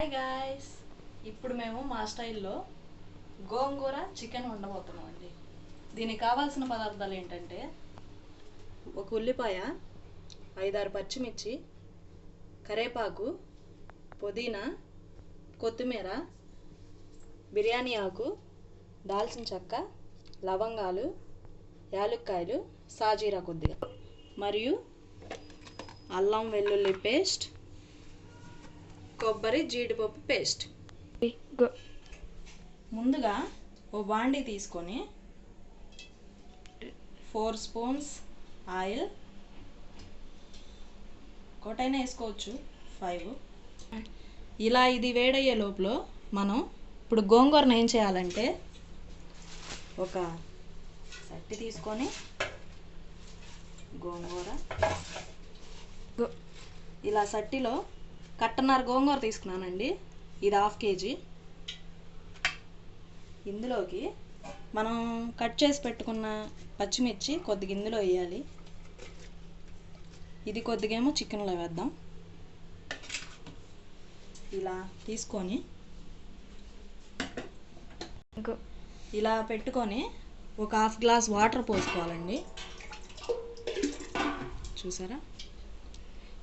Hi guys ఇప్పుడు మేము మా స్టైల్లో గోంగూర చికెన్ వండబోతున్నాం అండి దీనికి కావాల్సిన పదార్థాలు ఏంటంటే ఒక ఉల్లిపాయ ఐదారు పచ్చిమిర్చి కరేపాకు పుదీనా కొత్తిమీర బిర్యానీ ఆకు దాల్చిన చెక్క లవంగాలు యాలుక్కాయలు సాజీరా కొద్దిగా. మరియు అల్లం వెల్లుల్లి పేస్ట్ కొబ్బరి జీడిపప్పు పేస్ట్. ముందుగా ఓ బాండీ తీసుకొని ఫోర్ స్పూన్స్ ఆయిల్. ఒకటైనా వేసుకోవచ్చు. ఫైవ్. ఇలా ఇది వేడయ్యే లోపల మనం ఇప్పుడు గోంగూరను ఏం చేయాలంటే ఒక సట్టి తీసుకొని గోంగూర. ఇలా సట్టిలో కట్టన్నర గోంగూర తీసుకున్నానండి. ఇది హాఫ్ కేజీ. ఇందులోకి మనం కట్ చేసి పెట్టుకున్న పచ్చిమిర్చి కొద్దిగా ఇందులో వేయాలి. ఇది కొద్దిగా ఏమో చికెన్లో వేద్దాం. ఇలా తీసుకొని ఇలా పెట్టుకొని ఒక హాఫ్ గ్లాస్ వాటర్ పోసుకోవాలండి. చూసారా?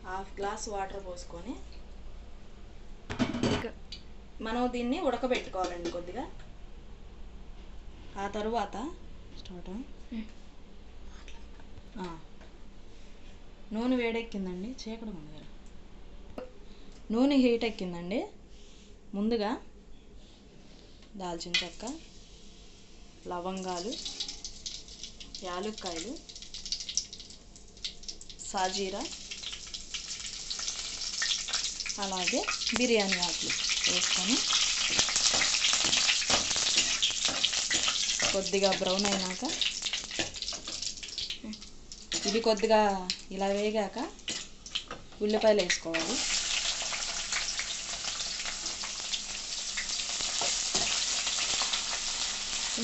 హాఫ్ గ్లాస్ వాటర్ పోసుకొని మనం దీన్ని ఉడకబెట్టుకోవాలండి కొద్దిగా. ఆ తరువాత స్టార్ట్. నూనె వేడెక్కిందండి చీకటి కదా. నూనె హీట్ ఎక్కిందండి. ముందుగా దాల్చిన చెక్క లవంగాలు యాలుక్కాయలు సాజీరా అలాగే బిర్యానీ ఆకులు. వేసుకొని కొద్దిగా బ్రౌన్ అయినాక ఇది కొద్దిగా ఇలా వేగాక ఉల్లిపాయలు వేసుకోవాలి.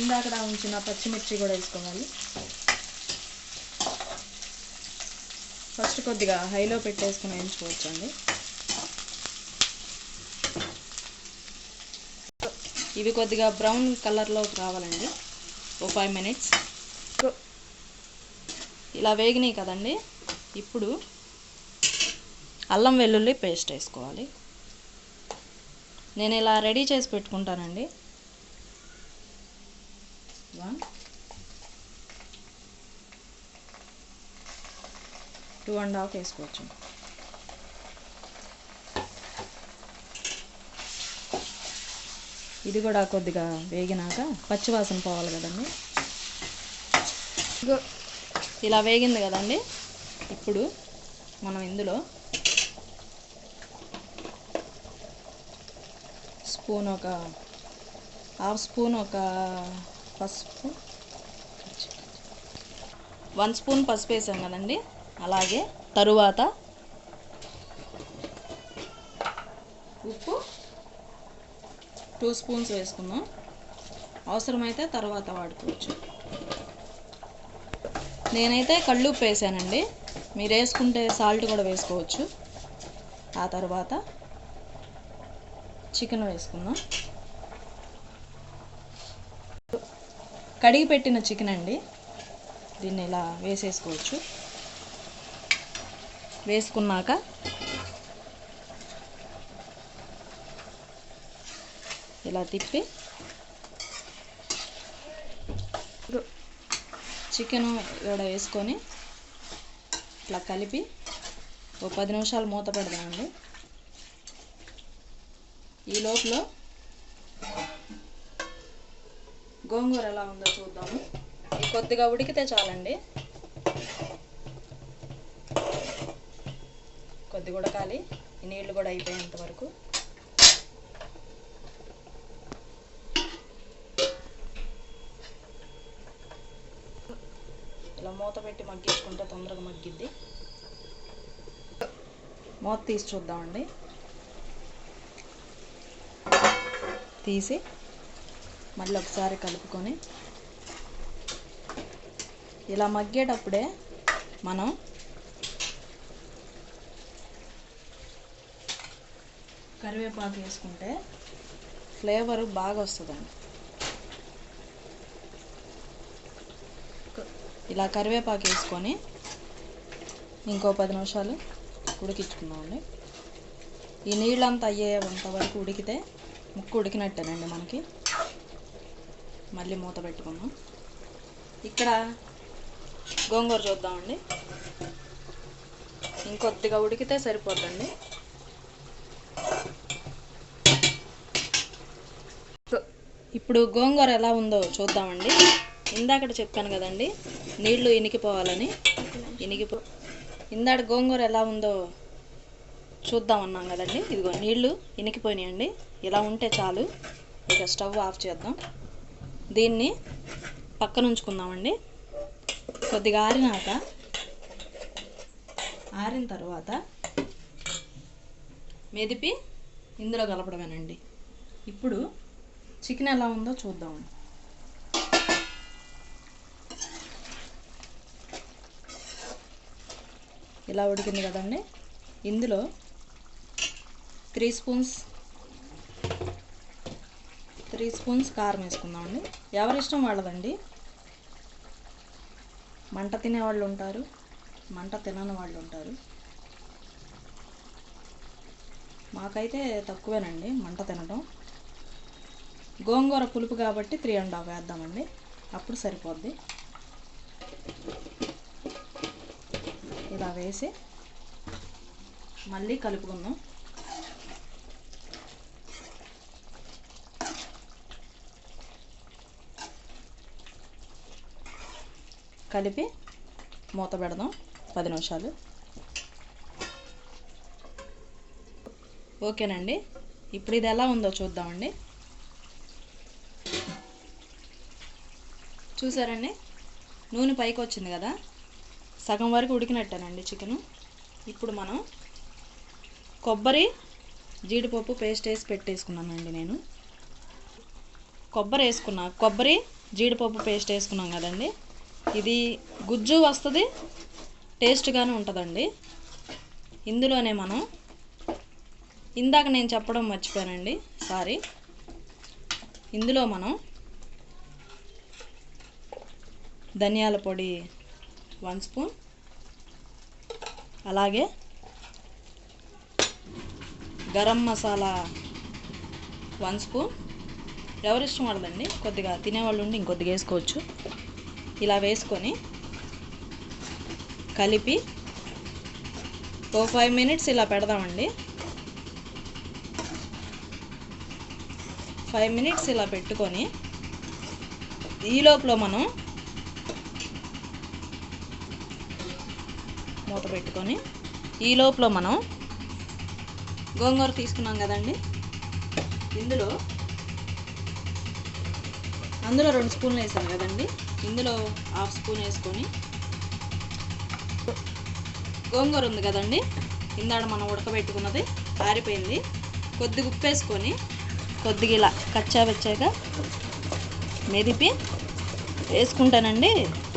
ఇందాక ఉంచిన పచ్చిమిర్చి కూడా వేసుకోవాలి. ఫస్ట్ కొద్దిగా హైలో పెట్టేసుకుని వేయించుకోవచ్చండి. ఇవి కొద్దిగా బ్రౌన్ కలర్లో రావాలండి. ఓ ఫైవ్ మినిట్స్. ఇలా వేగినాయి కదండి. ఇప్పుడు అల్లం వెల్లుల్లి పేస్ట్ వేసుకోవాలి. నేను ఇలా రెడీ చేసి పెట్టుకుంటానండి. వన్ టూ అండ్ హాఫ్ వేసుకోవచ్చు. ఇది కూడా కొద్దిగా వేగినాక పచ్చివాసన పోవాలి కదండి. ఇలా వేగింది కదండి. ఇప్పుడు మనం ఇందులో స్పూన్ ఒక హాఫ్ స్పూన్ ఒక పసుపు. వన్ స్పూన్ పసుపు వేసాం కదండి. అలాగే తరువాత ఉప్పు టూ స్పూన్స్ వేసుకుందాం. అవసరమైతే తర్వాత వాడుకోవచ్చు. నేనైతే కళ్ళుప్పు వేసానండి. మీరు వేసుకుంటే సాల్ట్ కూడా వేసుకోవచ్చు. ఆ తర్వాత చికెన్ వేసుకుందాం. కడిగి పెట్టిన చికెన్ అండి. దీన్ని ఇలా వేసేసుకోవచ్చు. వేసుకున్నాక ఇలా తిప్పి. చికెన్ ఇక్కడ వేసుకొని ఇట్లా కలిపి ఒక పది నిమిషాలు మూత పెడదామండి. ఈ లోపల గోంగూర ఎలా ఉందో చూద్దాము. కొద్దిగా ఉడికితే చాలండి. కొద్దిగా ఉడకాలి. నీళ్ళు కూడా అయిపోయేంత వరకు ఇలా మూత పెట్టి మగ్గించుకుంటే తొందరగా మగ్గిద్ది. మూత తీసి చూద్దామండి. తీసి మళ్ళీ ఒకసారి కలుపుకొని ఇలా మగ్గేటప్పుడే మనం కరివేపాకు వేసుకుంటే ఫ్లేవర్ బాగా వస్తుందండి. ఇలా కరివేపాకు వేసుకొని ఇంకో పది నిమిషాలు ఉడికించుకుందామండి. ఈ నీళ్ళంతా అయ్యేంత వరకు ఉడికితే ముక్కు ఉడికినట్టేనండి మనకి. మళ్ళీ మూత పెట్టుకుందాం. ఇక్కడ గోంగూర చూద్దామండి. ఇంకొద్దిగా ఉడికితే సరిపోద్దండి. ఇప్పుడు గోంగూర ఎలా ఉందో చూద్దామండి. ఇందాకటి చెప్పాను కదండి. నీళ్ళు ఇనికిపోవాలని ఇనికిపో ఇందాడు గోంగూర ఎలా ఉందో చూద్దాం అన్నాం కదండి. ఇదిగో నీళ్ళు ఇనికిపోయినాయండి. ఇలా ఉంటే చాలు. ఇక స్టవ్ ఆఫ్ చేద్దాం. దీన్ని పక్కన ఉంచుకుందామండి. కొద్దిగా ఆరినాక ఆరిన తర్వాత మెదిపి ఇందులో కలపడమేనండి. ఇప్పుడు చికెన్ ఎలా ఉందో చూద్దామండి ఇలా ఉడికింది కదండి. ఇందులో త్రీ స్పూన్స్ త్రీ స్పూన్స్ కారం వేసుకుందామండి. ఎవరి ఇష్టం వాళ్ళదండి? మంట తినే వాళ్ళు ఉంటారు మంట తినని వాళ్ళు ఉంటారు. మాకైతే తక్కువేనండి మంట తినడం గోంగూర పులుపు కాబట్టి త్రీ అండ్ హాఫ్ వేద్దామండి. అప్పుడు సరిపోద్ది. ఇలా వేసి మళ్ళీ కలుపుకుందాం. కలిపి మూత పెడదాం పది నిమిషాలు. ఓకేనండి? ఇప్పుడు ఇది ఎలా ఉందో చూద్దామండి. చూసారండి? నూనె పైకి వచ్చింది కదా? సగం వరకు ఉడికినట్టేనండి చికెను. ఇప్పుడు మనం కొబ్బరి జీడిపప్పు పేస్ట్ వేసి పెట్టేసుకున్నానండి నేను. కొబ్బరి వేసుకున్నా కొబ్బరి జీడిపప్పు పేస్ట్ వేసుకున్నాం కదండి. ఇది గుజ్జు వస్తుంది టేస్ట్గానే ఉంటుందండి. ఇందులోనే మనం ఇందాక నేను చెప్పడం మర్చిపోయానండి సారీ. ఇందులో మనం ధనియాల పొడి వన్ స్పూన్. అలాగే గరం మసాలా వన్ స్పూన్. ఎవరిష్టం వాళ్ళదండి? కొద్దిగా తినేవాళ్ళు ఉండి ఇంకొద్దిగా వేసుకోవచ్చు. ఇలా వేసుకొని కలిపి ఓ ఫైవ్ మినిట్స్ ఇలా పెడదామండి. ఫైవ్ మినిట్స్ ఇలా పెట్టుకొని ఈ లోపల మనం మూత పెట్టుకొని ఈ లోపల మనం గోంగూర తీసుకున్నాం కదండి. ఇందులో అందులో రెండు స్పూన్లు వేసాను కదండి. ఇందులో హాఫ్ స్పూన్ వేసుకొని గోంగూర ఉంది కదండి. ఇందాడ మనం ఉడకబెట్టుకున్నది ఆరిపోయింది. కొద్దిగా ఉప్పు వేసుకొని కొద్దిగా ఇలా కచ్చా వచ్చాక మెదిపి వేసుకుంటానండి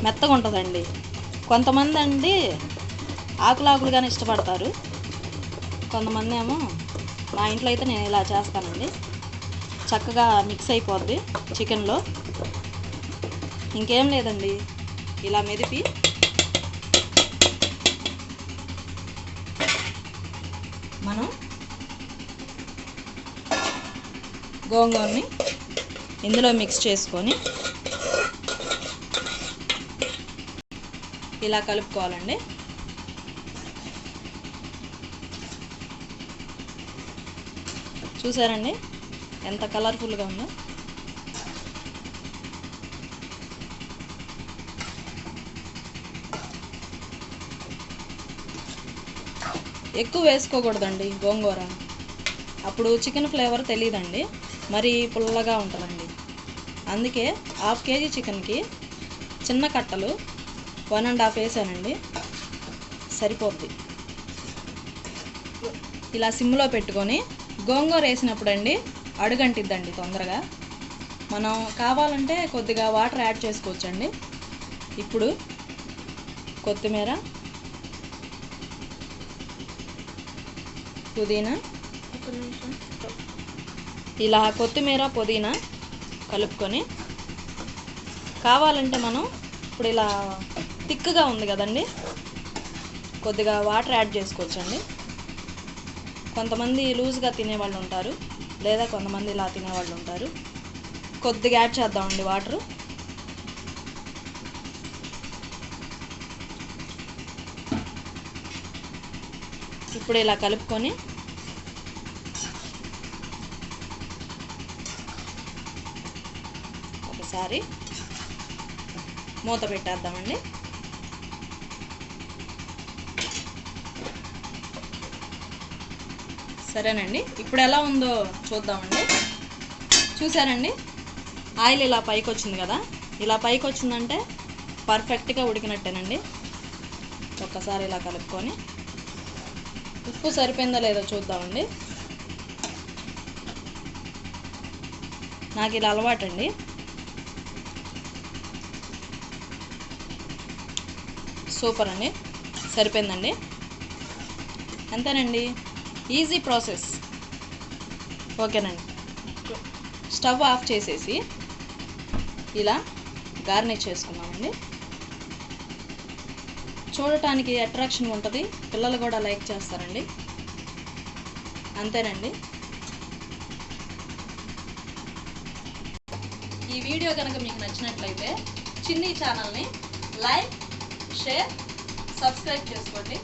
మెత్తగా ఉంటుందండి కొంతమంది అండి ఆకులాకులుగానే ఇష్టపడతారు. కొంతమంది ఏమో మా ఇంట్లో అయితే నేను ఇలా చేస్తానండి. చక్కగా మిక్స్ అయిపోద్ది చికెన్లో. ఇంకేం లేదండి. ఇలా మెదిపి. మనం గోంగూరని ఇందులో మిక్స్ చేసుకొని ఇలా కలుపుకోవాలండి. చూసారండి? ఎంత కలర్ఫుల్గా ఉందో. ఎక్కువ వేసుకోకూడదండి గోంగూర. అప్పుడు చికెన్ ఫ్లేవర్ తెలియదండి మరి పుల్లగా ఉంటుందండి. అందుకే హాఫ్ కేజీ చికెన్కి చిన్న కట్టలు వన్ అండ్ హాఫ్ వేసానండి. సరిపోద్ది. ఇలా సిమ్లో పెట్టుకొని గోంగూర వేసినప్పుడు అండి అడుగంటిద్దండి తొందరగా. మనం కావాలంటే కొద్దిగా వాటర్ యాడ్ చేసుకోవచ్చండి. ఇప్పుడు కొత్తిమీర పుదీనా ఇలా కొత్తిమీర పుదీనా కలుపుకొని కావాలంటే మనం ఇప్పుడు ఇలా థిక్గా ఉంది కదండి. కొద్దిగా వాటర్ యాడ్ చేసుకోవచ్చండి. కొంతమంది లూజ్గా తినేవాళ్ళు ఉంటారు లేదా కొంతమంది ఇలా తినేవాళ్ళు ఉంటారు. కొద్దిగా యాడ్ చేద్దామండి వాటరు. ఇప్పుడు ఇలా కలుపుకొని ఒకసారి మూత పెట్టేద్దామండి. సరేనండి. ఇప్పుడు ఎలా ఉందో చూద్దామండి. చూసారండి? ఆయిల్ ఇలా పైకి వచ్చింది కదా? ఇలా పైకి వచ్చిందంటే పర్ఫెక్ట్గా ఉడికినట్టేనండి. ఒక్కసారి ఇలా కలుపుకొని. ఉప్పు సరిపోయిందో లేదో చూద్దామండి. నాకు ఇలా అలవాటండి. సూపర్ అండి సరిపోయిందండి. అంతేనండి. ఈజీ ప్రాసెస్ ఓకేనండి. స్టవ్ ఆఫ్ చేసేసి ఇలా గార్నిష్ చేసుకున్నామండి చూడటానికి అట్రాక్షన్ ఉంటుంది. పిల్లలు కూడా లైక్ చేస్తారండి. అంతేనండి. ఈ వీడియో కనుక మీకు నచ్చినట్లయితే చిన్ని ఛానల్ని లైక్ షేర్ సబ్స్క్రైబ్ చేసుకోండి.